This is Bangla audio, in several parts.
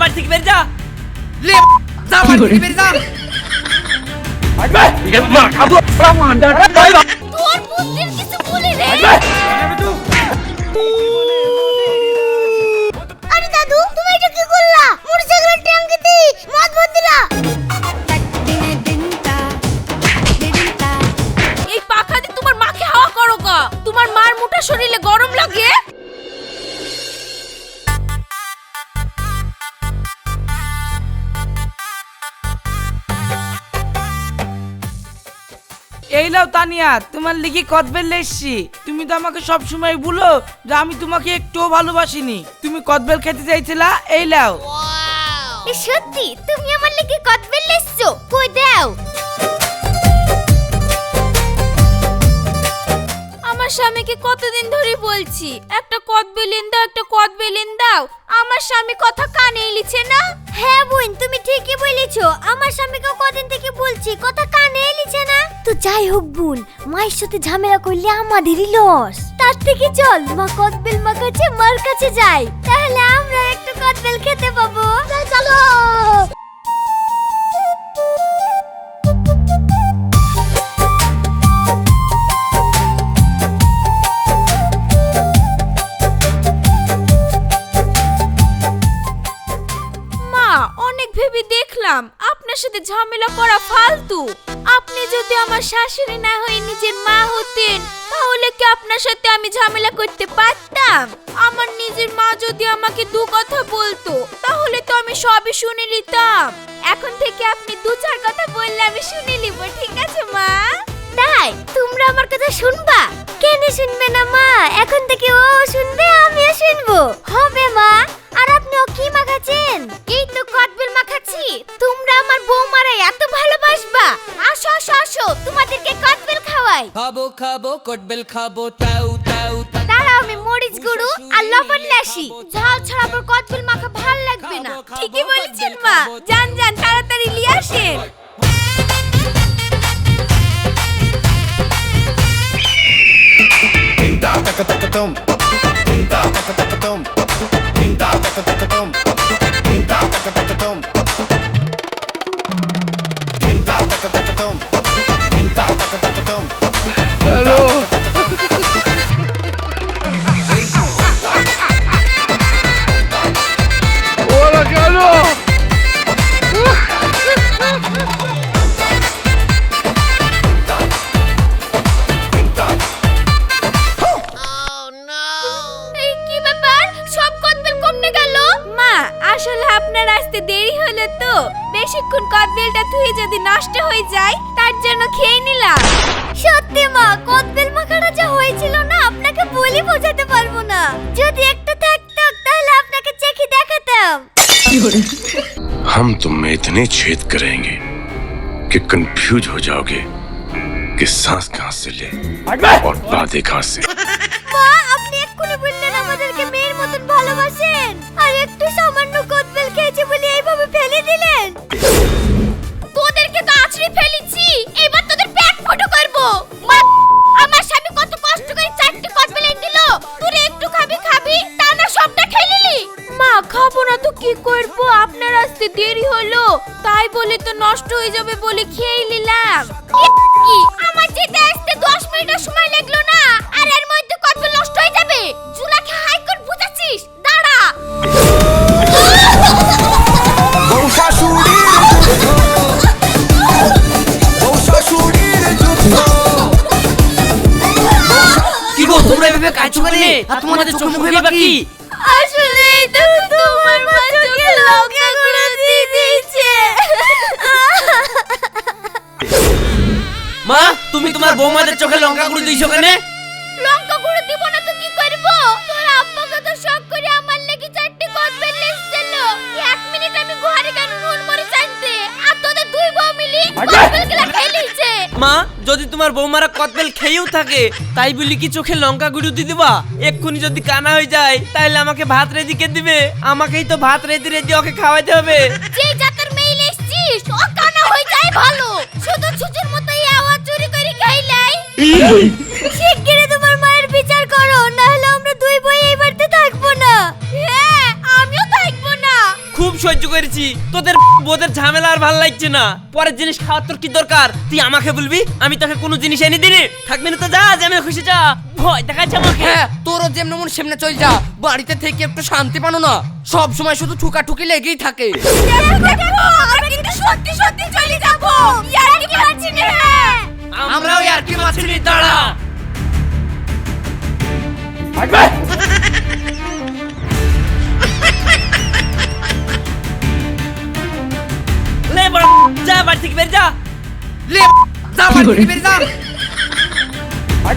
বাড়ি থেকে বের যা। লে যা বাড়ি থেকে বের যা। তোর বুদ্ধির কিছু বলি রে। আরে দাদু তুমি এটা কি করলা? মোটরসাইকেলের ট্যাঙ্কিতে মদ ভর দিলা এই পাখা দিয়ে তোমার মাকে হাওয়া করো গা। তোমার মার মোটা শরীরে গরম লাগে। এই লাও তানিয়া, তোমার লিগে কদবেল লেসছি তুমি তো আমাকে সব সময় বলো যে আমি তোমাকে একটুও ভালোবাসিনি। তুমি কদবেল খেতে চাইছিলা? এই লাও সত্যি, তুমি আমার লেগে কদবেল লেসছো কই দাও। আমার স্বামীকে কতদিন ধরে বলছি? একটা কদ বেলিন দাও একটা কদ বেলিন দাও। আমার স্বামী কথা কানে লিছে না? হ্যাঁ বোন তুমি ঠিকই বলেছ। আমার স্বামীকে কদিন থেকে বলছি কথা কানে এলিছে না। তো যাই হোক বোন মায়ের সাথে ঝামেলা করলে আমাদেরই লস। তার থেকে চল মা কদবেল মা কাছে মার কাছে যাই। তাহলে আমরা একটু কদবেল খেতে পাবো। চলো! ভেবে আপনার সাথে ঝামেলা করা ফালতু। আপনি যদি আমার শাশুড়ি না হয়ে নিজের মা হতেন, তাহলে কি আপনার সাথে আমি ঝামেলা করতে পারতাম? আমার নিজের মা যদি আমাকে দু কথা বলতো, তাহলে তো আমি সবই শুনে নিতাম। এখন থেকে আপনি দু চার কথা বললে আমি শুনে নিব, ঠিক আছে, মা? তাই? তোমরা আমার কথা শুনবা? কেন শুনবে না, মা? এখন থেকে ও শুনবে, আমিও শুনব। হবে, মা। আর আপনি ও কি মাখাচ্ছেন? এই তো কটবেল মাখাচ্ছি। তোমরা আমার বৌমারা এত ভালোবাসবা। আসো আসো আসো তোমাদেরকে কটবেল খাওয়াই। খাব খাব কটবেল খাব তাও তাও তাও। দাঁড়াও আমি মরিচ গুঁড়ো আর লবণ লাসি। ঝাল ছাড়া আবার কটবেল মাখা ভালো লাগবে না। ঠিকই বলেছেন মা। যান যান তাড়াতাড়ি নিয়ে আসেন। এই যায় তার জন্য খেয়ে নিলাম সত্যি মা কদবেল মাখাটা যা হয়েছিল না আপনাকে বলি বোঝাতে পারবো না যদি একটু থাকতো তাহলে আপনাকে চেখে দেখাতাম हम तुम में इतने छेद करेंगे कि कंफ्यूज हो जाओगे कि सांस कहां से ले और बातें कहां से নষ্ট হয়ে যাবে বলে খেয়ে নিলাম। কি? আমার যেতে আসতে 10 মিনিটের সময় লাগল না। আর এর মধ্যে কদবেল নষ্ট হয়ে যাবে? জুলাকে হাইকোর্ট বুঝাচ্ছিস? দাঁড়া। কি গো তোমরা এভাবে কাজ করে আর তোমাদের চোখে মুখে বা মা তুমি তোমার বৌমাদের চোখে লঙ্কা গুঁড়ো দিয়েছ কেন? লঙ্কা গুঁড়ো দিব না তো কি করব? তোর আব্বা কত শখ করে আমার লাগি চারটি কদবেল লেসছিল এক মিনিট আমি ঘরে কেন নুন মরিচ আনতে? আর তোদের দুই বউ মিলি গুলা নিয়েছে। মা যদি তোমার বৌমারা কদবেল খেয়েও থাকে তাই বলি কি চোখে লঙ্কা গুঁড়ো দিয়ে দিবা? এক্ষুনি যদি কানা হয়ে যায় তাহলে আমাকে ভাত রেডি কে দিবে? আমাকেই তো ভাত রেডি রেডি ওকে খাওয়াতে হবে। শিগগিরই তোমার মায়ের বিচার করো না হলে আমরা দুই বই এই বাড়িতে থাকব না। হ্যাঁ আমিও থাকব না। খুব সহ্য করেছি। তোদের বোদের ঝামেলা আর ভালো লাগছে না। পরের জিনিস খাওয়ার তোর কি দরকার? তুই আমাকে বলবি? আমি তোকে কোনো জিনিস এনে দিনি। থাকবি না তো যা যেমন খুশি যা। ভয় দেখাচ্ছে আমাকে। হ্যাঁ তোরও যেমন মন সেমনে চল যা। বাড়িতে থেকে একটু শান্তি পানো না। সব সময় শুধু ঠুকাঠুকি লেগেই থাকে। সত্যি সত্যি চলে যাব। ইয়ার কি পাচ্ছি না আমরাও আর কি মাছিনি দাঁড়া লে বড় যা বাড়ি থেকে বের যা। লে যা বাড়ি থেকে বেরিয়ে যা। এই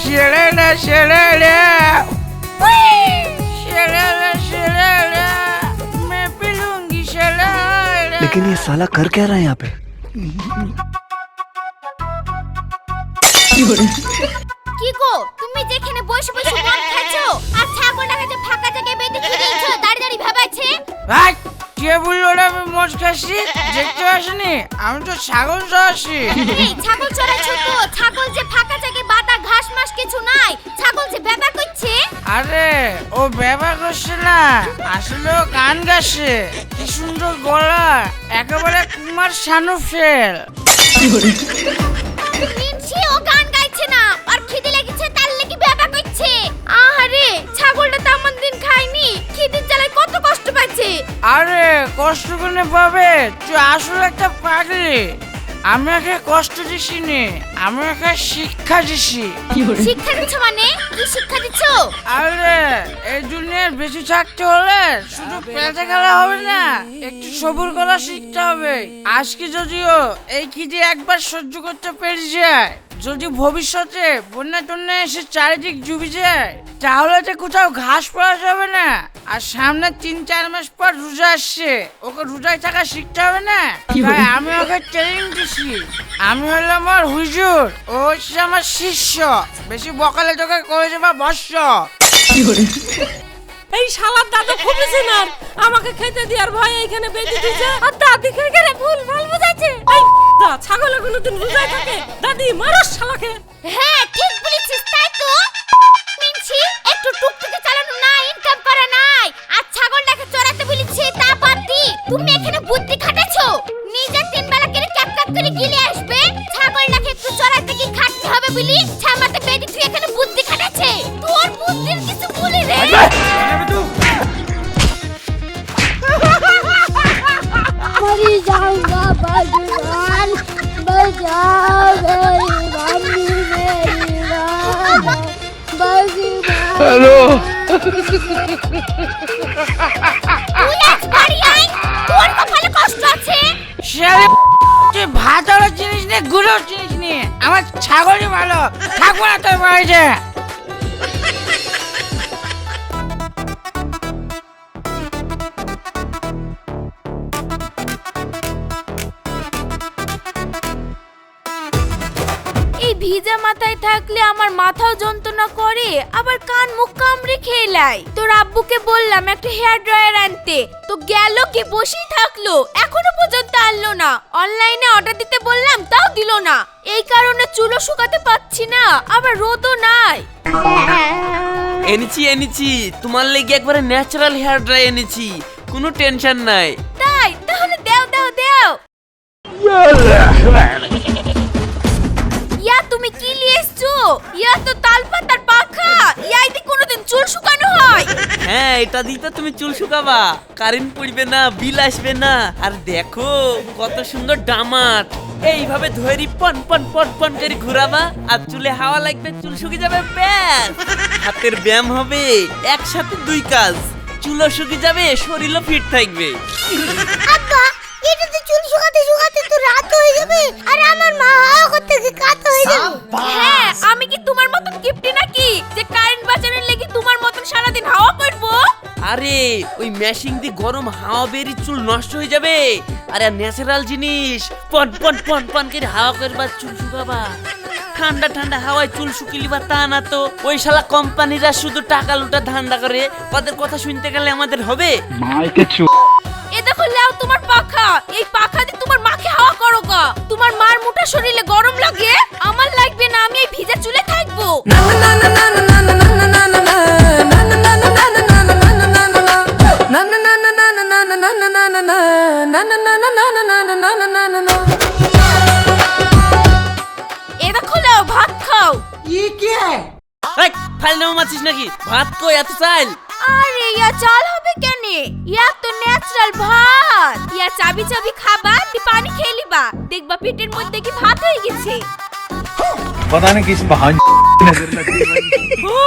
शररा शररा शररा शररा मैं पिलूंगी शरारा लेकिन ये साला कर क्या रहा है यहाँ पे কি গো তুমি যেখানে বসে বসে মদ খাচ্ছো আর ছাগলটাকে যে ফাঁকা জায়গায় বেঁধে ঝুলে দিচ্ছো দাঁড়িয়ে দাঁড়িয়ে ভাবাচ্ছে ভাই কে বলল ওরা আমি মদ খাচ্ছি দেখতে আসেনি? আমি তো ছাগল এই ছাগল চড়াচ্ছ তো ছাগল যে ফাঁকা জায়গায় বাতা ঘাস মাস কিছু নাই। ছাগল যে ব্যাপার করছে? আরে ও ব্যবহার করছে না আসলে ও গান গাছে কি সুন্দর গলা একেবারে কুমার শানু ফেল ও গান গাইছে না আর খিদে লেগেছে তার লেগে ব্যাপার করছে। আহারে ছাগলটা তো আমার দিন খায়নি। পাচ্ছে। আরে কষ্ট করে পাবে। তুই আসলে একটা পাগলি। আমি ওকে কষ্ট দিছি নি। আমি ওকে শিক্ষা দিছি। শিক্ষা দিচ্ছ মানে? কি শিক্ষা দিচ্ছ আরে এই দুনিয়ার বেশি থাকতে হলে শুধু পেটে খেলা হবে না একটু সবুর করা শিখতে হবে। আজকে যদিও এই খিদে একবার সহ্য করতে পেরে যায়। যদি ভবিষ্যতে বন্যা টন্যা এসে চারিদিক ডুবে যায় তাহলে তো কোথাও ঘাস পাওয়া যাবে না। আর সামনে তিন চার মাস পর রোজা আসছে ওকে রোজায় থাকা শিখতে হবে না? তাই আমি ওকে ট্রেনিং দিছি। আমি হলাম আমার হুজুর ও হচ্ছে আমার শিষ্য। বেশি বকালে তোকে করে যাবা বর্ষ এই শালার দাদু খুবই সিনার আমাকে খেতে দেওয়ার ভয়ে এখানে বেঁধে দিয়েছে আর দাদি খেয়ে ভুল ভালো বুঝাচ্ছে। এই দা, ছাগলে কোনোদিন বুঝায় থাকে? দাদি, মারস শালাকে। হ্যাঁ ঠিক বলেছিস, তাই তো। তুই জিনিস নিয়ে গুঁড়ো জিনিস নিয়ে আমার ছাগলই ভালো। থাকব তোর বাড়িতে। মাথায় থাকলে আমার মাথাও যন্ত্রণা করে আবার কান মুখ কামড়ে খেয়ে লাই তোর আব্বুকে বললাম একটা হেয়ার ড্রায়ার আনতে। তো গেল কি বসেই থাকল এখনও পর্যন্ত আনলো না। অনলাইনে অর্ডার দিতে বললাম তাও দিল না। এই কারণে চুলো শুকাতে পাচ্ছি না আবার রোদও নাই। এনেছি এনেছি। তোমার লেগে একবারে ন্যাচারাল হেয়ার ড্রাই এনেছি। কোনো টেনশন নাই। তাই তাহলে দেও দেও দেও। ইয়া তো তালপাতার পাখা। ইয়াই চুল শুকানো হয়। হ্যাঁ এটা তুমি চুল শুকাবা। কারেন্ট পড়বে না বিল আসবে না। আর দেখো কত সুন্দর ডামাট এইভাবে ধরি পন পন পন পন করে ঘুরাবা আর চুলে হাওয়া লাগবে চুল শুকিয়ে যাবে ব্যাস। হাতের ব্যায়াম হবে একসাথে দুই কাজ। চুলও শুকিয়ে যাবে শরীরও ফিট থাকবে। এটা তো চুল শুকাতে শুকাতে তো রাত হয়ে যাবে। আর আমার মা হাওয়া করতে গিয়ে কাত হয়ে যাবে। হ্যাঁ আমি কি তোমার মতন কিপটি নাকি? যে কারেন্ট বাঁচানোর লেগে তোমার মতন সারাদিন হাওয়া করব? আরে ওই দিয়ে গরম হাওয়া বেরি চুল নষ্ট হয়ে যাবে। আরে ন্যাচারাল জিনিস। পন পন পন পন করে হাওয়া করবা চুল শুকাবা। ঠান্ডা ঠান্ডা হাওয়ায় চুল শুকিলিবা তা না তো। ওই শালা কোম্পানিরা শুধু টাকা লুটা ধান্দা করে। ওদের কথা শুনতে গেলে আমাদের হবে? লাও তোমার পাখা। এই পাখা দিয়ে তোমার মাকে হাওয়া করো গা। তোমার মার মোটা শরীরে গরম লাগে আমার লাগবে না আমি এই ভিজা চুলে থাকব। এ দেখো লাও ভাত খাও। এই ফাইল নামা মারছিস নাকি? ভাত কই? এত চাইল আরে ইয়া চাল হবে কেন ইয়া তো ন্যাচারাল ভাত ইয়া চাবি চাবি খাবা দি পানি খেয়ে লিবা দেখবা পেটের মধ্যে কি ভাত হয়ে গেছে पता नहीं किस बहान ও,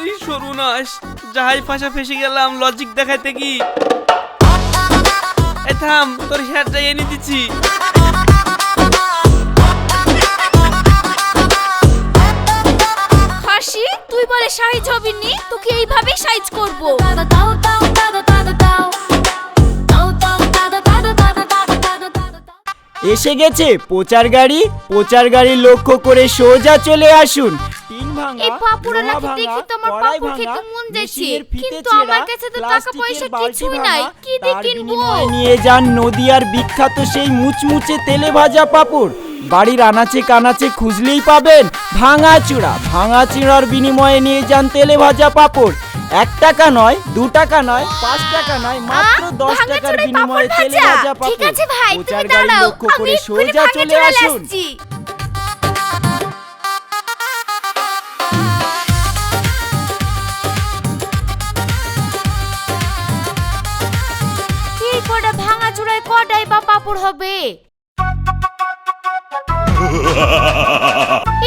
এই সর্বনাশ যাহাই ফাঁসা ফেসে গেলাম লজিক দেখাইতে কি এ থাম তোর হেয়ারটা এনে দিচ্ছি বলে সাইজ হবি নি তোকে এইভাবেই সাইজ করব। এসে গেছে প্রচার গাড়ি প্রচার গাড়ি লক্ষ্য করে সোজা চলে আসুন। টিন ভাঙা এই পাপুড়ালাকে লোহা তো আমার ভাঙা, পাপুড় খেতে মন যাচ্ছে। কিন্তু আমার কাছে তো টাকা পয়সা কিছুই নাই। কি দিয়ে কিনবো? নিয়ে যান নদিয়ার বিখ্যাত সেই মুচমুচে তেলে ভাজা পাপড়। বাড়ির আনাচে কানাচে খুঁজলেই পাবেন ভাঙা চূড়া ভাঙা চূড়ার বিনিময়ে নিয়ে যান তেলে ভাজা পাপড়। এক টাকা নয় দু টাকা নয় পাঁচ টাকা নয় মাত্র দশ টাকার বিনিময়ে তেলে ভাজা? পাপড়। প্রচার গাড়ি লক্ষ্য করে সোজা চলে আসুন। আসছি। কটা ভাঙা চূড়ায় কটাই বা পাপড় হবে?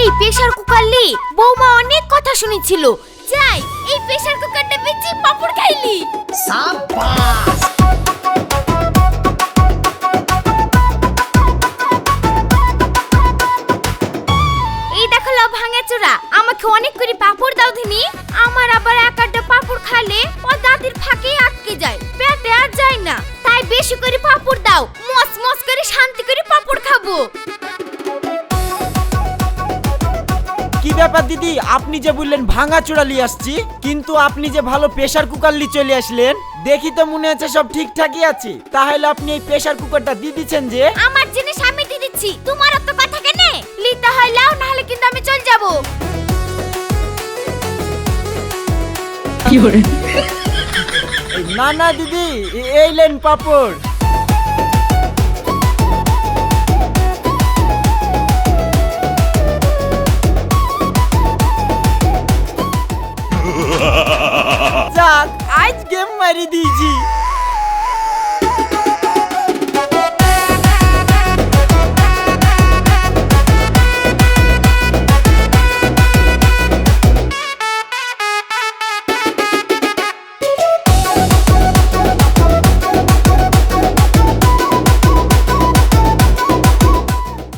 এই প্রেসার কুকার লি, বৌমা অনেক কথা শুনেছিল। যাই, এই প্রেসার কুকারটা বেচি পাপড় খাইলি। এই কি দিদি আপনি যে বললেন ভাঙা চূড়া নিয়ে আসছি কিন্তু আপনি যে ভালো প্রেসার কুকার নিয়ে চলে আসলেন দেখি তো মনে হচ্ছে সব ঠিকঠাকই আছে। তাহলে আপনি এই প্রেসার কুকারটা দিয়ে দিচ্ছেন যে আমার জিনিস আমি দিয়ে দিচ্ছি তোমার অত কথা কেনে? লিতে হয় লাও নাহলে কিন্তু আমি চল যাব। না না দিদি এই লেন পাপড়। যাক আজ গেম মারি দিয়েছি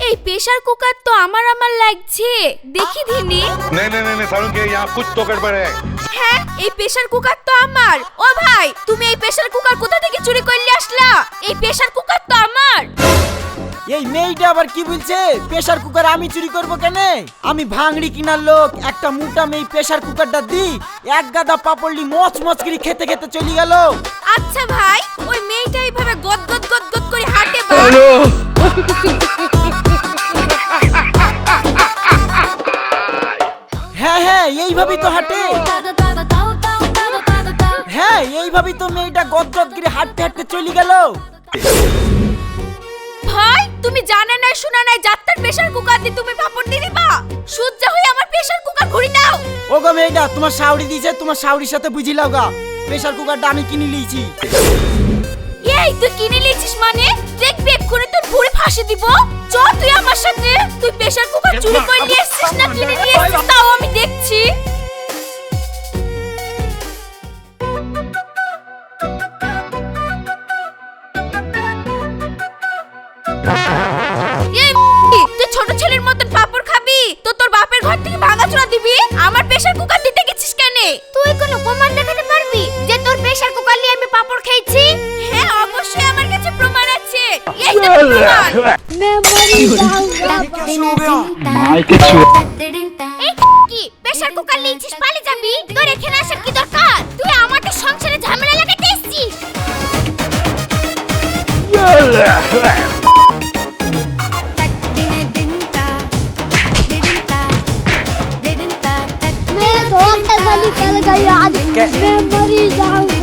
এই প্রেসার কুকার তো আমার আমার লাগছে দেখি দিনি नहीं नहीं नहीं सारुण के यहाँ कुछ तो गड़बड़ है হ্যাঁ এই প্রেসার কুকার তো আমার ও ভাই তুমি এই প্রেসার কুকার কোথা থেকে চুরি করলে আসলা এই প্রেসার কুকার তো আমার এই মেয়েটা আবার কি বলছে প্রেসার কুকার আমি চুরি করব কেন আমি ভাঙড়ি কিনার লোক একটা মোটা মেয়ে প্রেসার কুকারটা দি এক গাদা পাপড়লি মচ মচ করে খেতে খেতে চলে গেল আচ্ছা ভাই ওই মেয়েটা এইভাবে গদ গদ গদ গদ করে হাঁটে বা হ্যাঁ এইভাবেই তো হাঁটে। হ্যাঁ এইভাবেই তো মেয়েটা গদ গদ করে হাঁটতে হাঁটতে চলে গেল। ভাই তুমি জানে নাই শোনা নাই যাত্রার প্রেসার কুকার দিয়ে তুমি পাপড় দিয়ে দিবা? সূর্য হয়ে আমার প্রেসার কুকার ঘুরি দাও। ও গো মেয়েটা তোমার শাউরি দিয়েছে তোমার শাউরির সাথে বুঝি লাও গা। প্রেশার কুকারটা আমি কিনে লিয়েছি এই তুই কিনে লিয়েছিস মানে? দেখবি এক্ষুনি তোর ভুড়ি ফাঁসি দিব। চ তুই আমার সাথে। তুই প্রেসার কুকার চুরি করে নিয়ে এসেছিস না কিনে নিয়ে এসেছিস তাও আমি দেখছি। তুই ছোট ছেলের মতন পাপড় খাবি? তো তোর বাপের ঘর থেকে ভাঙাচোরা দিবি? আমার প্রেসার কুকার দিতে গেছিস কেন? তুই কোনো প্রমাণ দেখাতে পারবি যে তোর প্রেসার কুকার নিয়ে আমি পাপড় খেয়েছি? প্রেসার কুকার নিয়েছিস পালিয়ে যাবি তোর এখানে আসার কি দরকার তুই আমাদের সংসারে ঝামেলা লাগাতে এসেছিস मेरे दोस्त ऐसा निकल गई आज मैं मरी जाऊंगा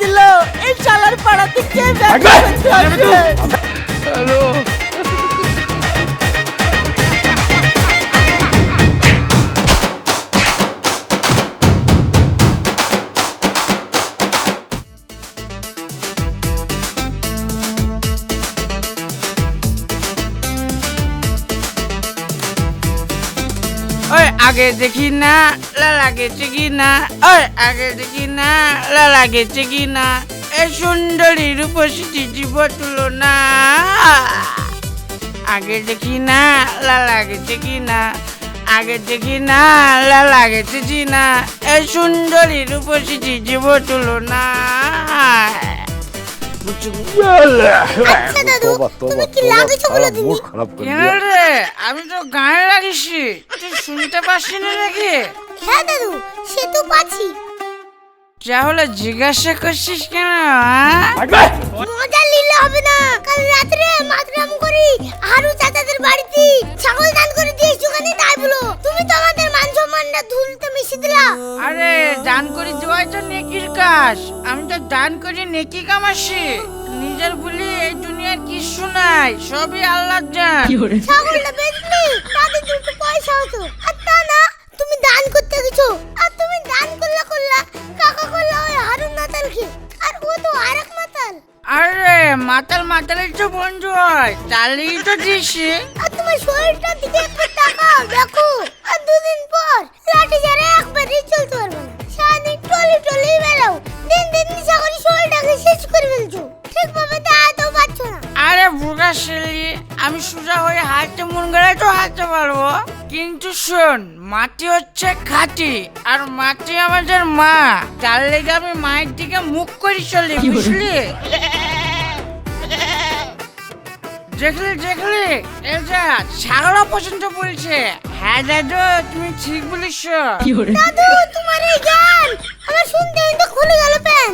দিল। এই চালার পাড়াতে কে ব্যাগ ওই আগে দেখি না, লা লাগেছে কি না। ওই, আগে দেখি না, লা লাগেছে কি না। এই সুন্দরী রূপসী জীব তুলনা আগে দেখি না, লা লাগেছে কি না। আগে দেখি না, লা লাগেছে কি না। এই সুন্দরী রূপসী জীব তুলনা আচ্ছা দাদু তুমি কি লাগেছো বলে দিনি রে? আমি তো গায়ে লাগিছি তুই শুনতে পাচ্ছি না নাকি? হ্যাঁ দাদু সে তো পাচ্ছি। তাহলে জিজ্ঞাসা করছিস কেন? মজা নিলে হবে না। কাল রাত্রে মাতরাম করি হারু চাচাদের বাড়িতে ছাগল দান করে দিয়েছি ওখানে তাই বলো। তুমি তো আমাদের মান সম্মানটা ধুলতে মিশে দিলা। আরে দান করে দেওয়াই তো নেকির কাজ। আমি তো দান করে নেকি কামাসি। নিজের বলি এই দুনিয়ার কিছু নাই সবই আল্লাহর জান। ছাগলটা বেচলি তাতে দুটো পয়সা হতো। আর তা না তুমি দান করতে গেছো। আর তুমি দান করলা করলা কাকা করলা ওই হারুন মাতালকে আর ও তো আরেক মাতাল আরে মাতাল মাতালের তো বন্ধু হয় তাহলেই তো দিছি। আর তোমার শরীরটার দিকে একবার তাকাও দেখো। আর দুদিন পর লাঠি যারা একবারই চলতে পারবে না। সারাদিন টলি টলি বেড়াও দিন দিন নিশা করে শরীরটাকে শেষ করে ফেলছো। ঠিকভাবে দাঁড়াতেও পারছ না। আরে বুড়া ছেলে আমি সোজা হয়ে হাঁটতে মন গেলে তো হাঁটতে পারব। কিন্তু শোন মাটি হচ্ছে খাঁটি আর মাটি আমাদের মা। তার লেগে আমি মায়ের দিকে মুখ করে চলি বুঝলি? দেখলি দেখলি? ছাগলা পর্যন্ত বলছে। হ্যাঁ দাদু তুমি ঠিক বলিস দাদু তোমার এই গান আমার শুনতে শুনতে খুলে গেল প্যান।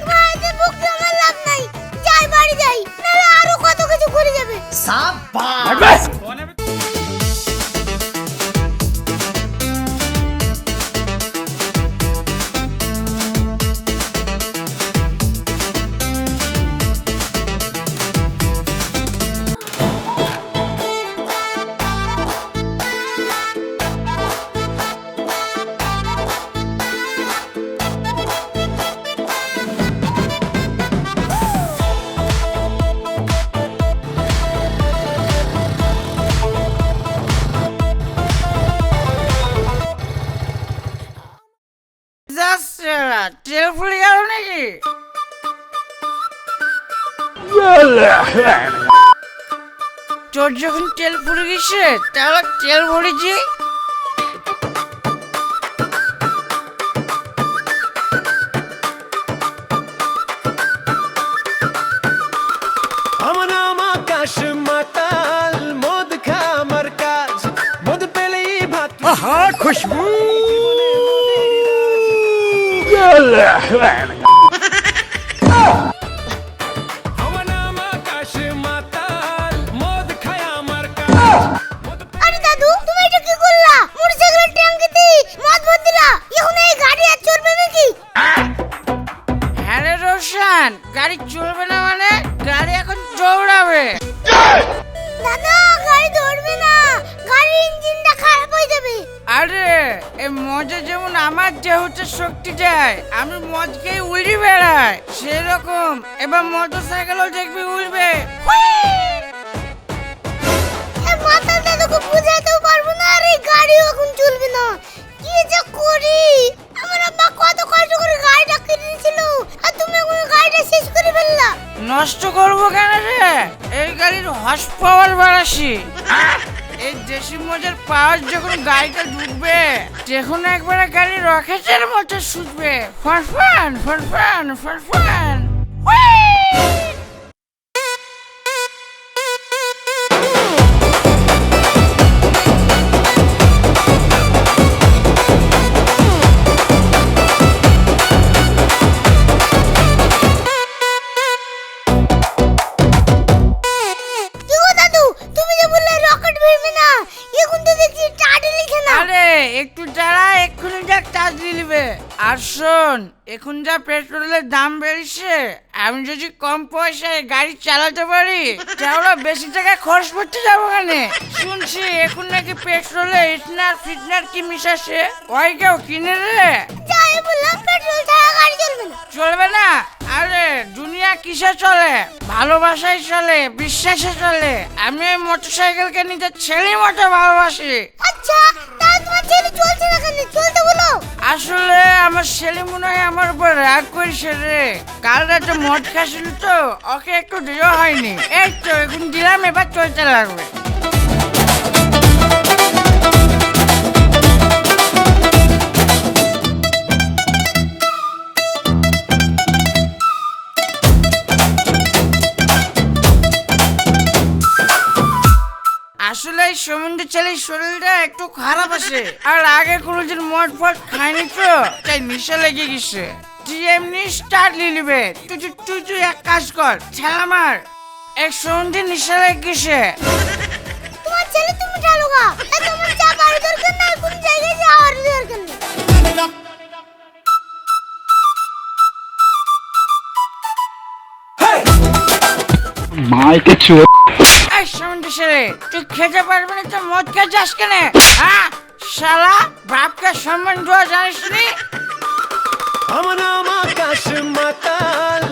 তোমার যে আমার লাভ নাই। যাই বাড়ি যাই নাহলে আরও কত কিছু করে যাবে। যাচ্ছে তেল ফুলে গেছে? তাহলে তেল ভরেছি আমার নাম আকাশ মাতাল মদ খা আমার কাজ। মদ পেলেই ভাত। আহা খুশবু! শক্তি যায় আমি মজকে উড়ি বেড়াই। সেরকম। এবার মোটর সাইকেলও দেখবি উড়বে বুঝাতেও পারব না। আর এই গাড়িও এখন চলবে না। কি যে করি? আমার আব্বা কত কষ্ট করে গাড়িটা কিনেছিল আর তুমি এখন গাড়িটা শেষ করে ফেললা। নষ্ট করব কেন রে? এই গাড়ির হর্স পাওয়ার বাড়াসি এই দেশি মজার পাওয়ার যখন গাড়িটা ঢুকবে যখন একবারে গাড়ি রকেটের মতো ছুটবে ফরফান ফরফান ফরফান। যদি কম পয়সায় গাড়ি চালাতে পারি? তাহলে বেশি টাকা খরচ করতে যাব কেন? শুনছি এখন নাকি পেট্রোলে ইটনার ফিটনার কি মিশাছে ওই কেউ কিনে রে চলবে না? আরে দুনিয়া কিসে চলে? ভালোবাসায় চলে বিশ্বাসে চলে। আমি ওই মোটরসাইকেলকে নিজের ছেলের মতো ভালোবাসি। আচ্ছা ছেলে চলছে না কেন? চলতে বলো। আসলে আমার ছেলে মনে হয় আমার উপর রাগ করেছে রে। কাল রাতে মদ খাইছিল তো, ওকে একটু দেওয়া হয়নি। এই তো, এখন দিলাম, এবার চলতে লাগবে। এই সমুদ্র ছেলের শরীরটা একটু খারাপ আছে। আর আগে কোনোদিন মদ ফদ খায়নি তো তাই নেশা লেগে গেছে। তুই এমনি স্টার্ট নিলিবে তুই তুই তুই এক কাজ কর ঠেলা মার। এক নেশা লেগে গেছে। তোমার ছেলে তুমি তোমার চা বাড়ি দরকার না কোন জায়গায় যাওয়ার দরকার নেই। কিসে তুই খেতে পারবি না তো মদ খেয়ে যাস কেনে? হ্যাঁ? শালা, বাপকে সম্মান দেওয়া আমার আকাশ মাতাল